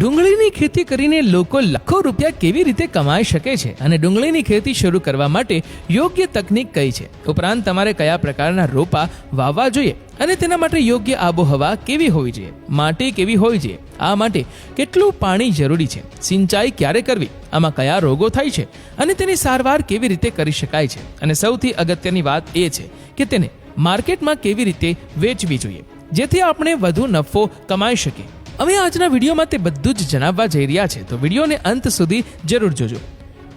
ડુંગળીની ખેતી કરીને લોકો લાખો રૂપિયા કેવી રીતે કમાઈ શકે છે? અને ડુંગળીની ખેતી શરૂ કરવા માટે યોગ્ય તકનીક કઈ છે? ઉપરાંત તમારે કયા પ્રકારના રોપા વાવવા જોઈએ? અને તેના માટે યોગ્ય આબોહવા કેવી હોવી જોઈએ? માટી કેવી હોવી જોઈએ? આ માટે કેટલું પાણી જરૂરી છે? સિંચાઈ ક્યારે કરવી? આમાં કયા રોગો થાય છે? અને તેની સારવાર કેવી રીતે કરી શકાય છે? અને સૌથી અગત્યની વાત એ છે કે તેને માર્કેટમાં કેવી રીતે વેચવી જોઈએ? જેથી આપણે વધુ નફો કમાઈ શકીએ. અમે આજના વિડીયોમાં તે બધું જ જણાવવા જઈ રહ્યા છે, તો વિડીયોને અંત સુધી જરૂર જોજો.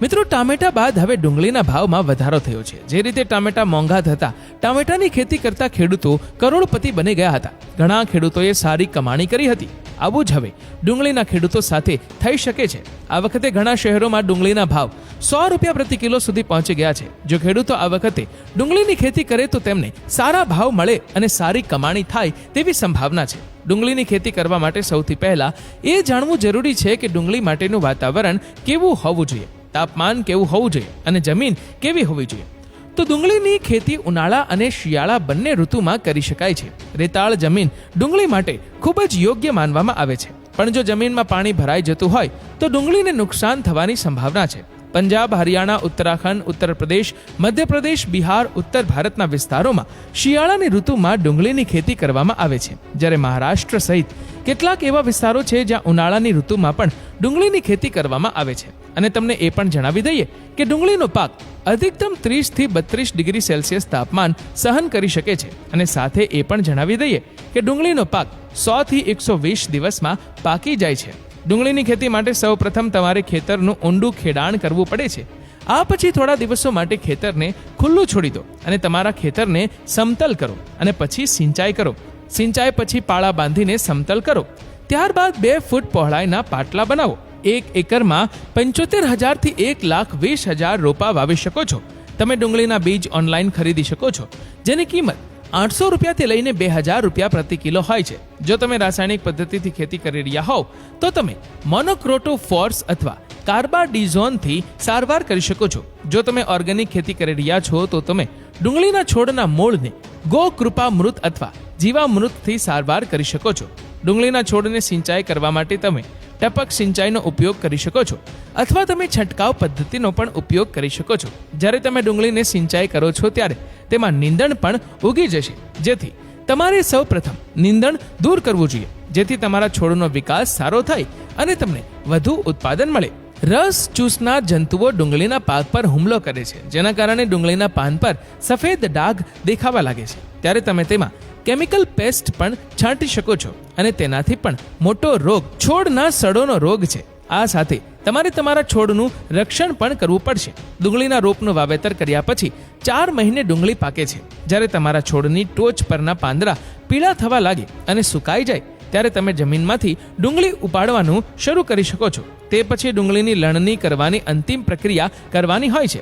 મિત્રો, ટામેટા બાદ હવે ડુંગળીના ભાવમાં વધારો થયો છે. જે રીતે ટામેટા મોંઘા થતા, ટામેટાની ખેતી કરતા ખેડૂતો કરોડપતિ બની ગયા હતા. ઘણા ખેડૂતોએ સારી કમાણી કરી હતી. આવું જ હવે ડુંગળીના ખેડૂતો સાથે થઈ શકે છે. આ વખતે ઘણા શહેરોમાં ડુંગળીના ભાવ સો રૂપિયા પ્રતિ કિલો સુધી પહોંચી ગયા છે. જો ખેડૂતો આ વખતે ડુંગળીની ખેતી કરે તો તેમને સારા ભાવ મળે અને સારી કમાણી થાય તેવી સંભાવના છે. ડુંગળીની ખેતી કરવા માટે સૌથી પહેલા એ જાણવું જરૂરી છે કે ડુંગળી માટેનું વાતાવરણ કેવું હોવું જોઈએ. તાપમાન કેવું હોવું જોઈએ અને જમીન કેવી હોવી જોઈએ. તો ડુંગળીની ખેતી ઉનાળા અને શિયાળા બંને ઋતુમાં કરી શકાય છે. રેતાળ જમીન ડુંગળી માટે ખૂબ જ યોગ્ય માનવામાં આવે છે. પણ જો જમીનમાં પાણી ભરાઈ જતું હોય, તો ડુંગળીને નુકસાન થવાની સંભાવના છે. પંજાબ, હરિયાણા, ઉત્તરાખંડ ઉત્તર પ્રદેશ મધ્યપ્રદેશ, બિહાર, ઉત્તર ભારતના વિસ્તારોમાં શિયાળાની ઋતુમાં ડુંગળીની ખેતી કરવામાં આવે છે. જ્યારે મહારાષ્ટ્ર સહિત કેટલાક એવા વિસ્તારો છે જ્યાં ઉનાળાની ઋતુમાં પણ ડુંગળીની ખેતી કરવામાં આવે છે. અને તમને એ પણ જણાવી દઈએ કે ડુંગળીનો પાક અધિકતમ ત્રીસથી બત્રીસ ડિગ્રી સેલ્સિયસ તાપમાન સહન કરી શકે છે. અને સાથે એ પણ જણાવી દઈએ કે ડુંગળીનો પાક સો થી એકસો વીસ દિવસમાં પાકી જાય છે. ડુંગળીની ખેતી માટે સૌપ્રથમ તમારે ખેતરનું ઊંડું ખેડાણ કરવું પડે છે. આ પછી થોડા દિવસો માટે ખેતરને ખુલ્લું છોડી દો અને તમારા ખેતરને સમતલ કરો અને પછી સિંચાઈ કરો. સિંચાઈ પછી પાળા બાંધીને સમતલ કરો. ત્યારબાદ બે ફૂટ પહોળાઈના પાટલા બનાવો. એક એકરમાં પંચોતેર હજારથી એક લાખ વીસ હજાર રોપા વાવી શકો છો. તમે ડુંગળીના બીજ ઓનલાઈન ખરીદી શકો છો. જેની કિંમત આઠસો રૂપિયાથી લઈને બે હજાર રૂપિયા પ્રતિ કિલો હોય છે. જો તમે રાસાયણિક પદ્ધતિથી ખેતી કરી રહ્યા હોવ, તો તમે મોનોક્રોટો ફોર્સ અથવા કાર્બાડીઝોનથી સારવાર કરી શકો છો. જો તમે ઓર્ગેનિક ખેતી કરી રહ્યા છો, તો તમે ડુંગળીના છોડના મૂળને ગો કૃપા મૃત અથવા જીવામૃતથી સારવાર કરી શકો છો. ડુંગળીના છોડને સિંચાઈ કરવા માટે તમે ટપક સિંચાઈનો ઉપયોગ કરી શકો છો, અથવા તમે છંટકાવ પદ્ધતિનો પણ ઉપયોગ કરી શકો છો. જ્યારે તમે ડુંગળીને સિંચાઈ કરો છો, ત્યારે તેમાં નીંદણ પણ ઉગી જશે. જેથી તમારે સૌ પ્રથમ નીંદણ દૂર કરવું જોઈએ. જેથી તમારા છોડનો વિકાસ સારો થાય અને તમને વધુ ઉત્પાદન મળે. રસ ચૂસનાર જંતુઓ ડુંગળીના પાક પર હુમલો કરે છે, જેના કારણે ડુંગળીના પાન પર સફેદ ડાઘ દેખાવા લાગે છે. ત્યારે તમે તેમાં કેમિકલ પેસ્ટ પણ છાંટી શકો છો અને તેનાથી પણ મોટો રોગ છોડના સડોનો રોગ છે. આ સાથે તમારે તમારા છોડનું રક્ષણ પણ કરવું પડશે. ડુંગળીના રોપનું વાવેતર કર્યા પછી ચાર મહિને ડુંગળી પાકે છે. જ્યારે તમારા છોડની ટોચ પરના પાંદડા પીળા થવા લાગે અને સુકાઈ જાય, ત્યારે તમે જમીનમાંથી ડુંગળી ઉપાડવાનું શરૂ કરી શકો છો. તે પછી ડુંગળીની લણણી કરવાની અંતિમ પ્રક્રિયા કરવાની હોય છે.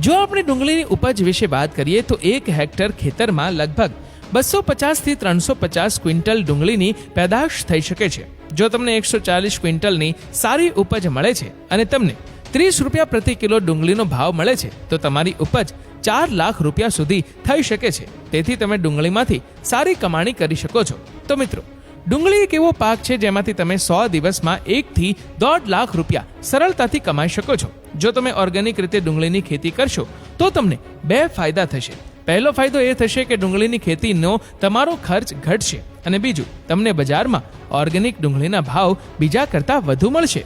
જો આપણે ડુંગળીની ઉપજ વિશે વાત કરીએ, તો એક હેક્ટર ખેતરમાં લગભગ બસો પચાસથી ત્રણસો પચાસ ક્વિન્ટલ ડુંગળીની પેદાશ થઈ શકે છે. જો તમને એકસો ચાલીસ ક્વિન્ટલની સારી ઉપજ મળે છે અને તમને ત્રીસ રૂપિયા પ્રતિ કિલો ડુંગળીનો ભાવ મળે છે, તો તમારી ઉપજ ચાર લાખ રૂપિયા સુધી થઈ શકે છે. તેથી તમે ડુંગળીમાંથી સારી કમાણી કરી શકો છો. તો મિત્રો, ડુંગળી એક એવો પાક છે જેમાંથી તમે સો દિવસમાં એકથી દોઢ લાખ રૂપિયા સરળતાથી કમાઈ શકો છો. જો તમે ઓર્ગેનિક રીતે ડુંગળીની ખેતી કરશો, તો તમને બે ફાયદા થશે. પહેલો ફાયદો એ થશે કે ડુંગળીની ખેતીનો તમારો ખર્ચ ઘટશે અને બીજું, તમને બજારમાં ઓર્ગેનિક ડુંગળીના ભાવ બીજા કરતાં વધુ મળશે.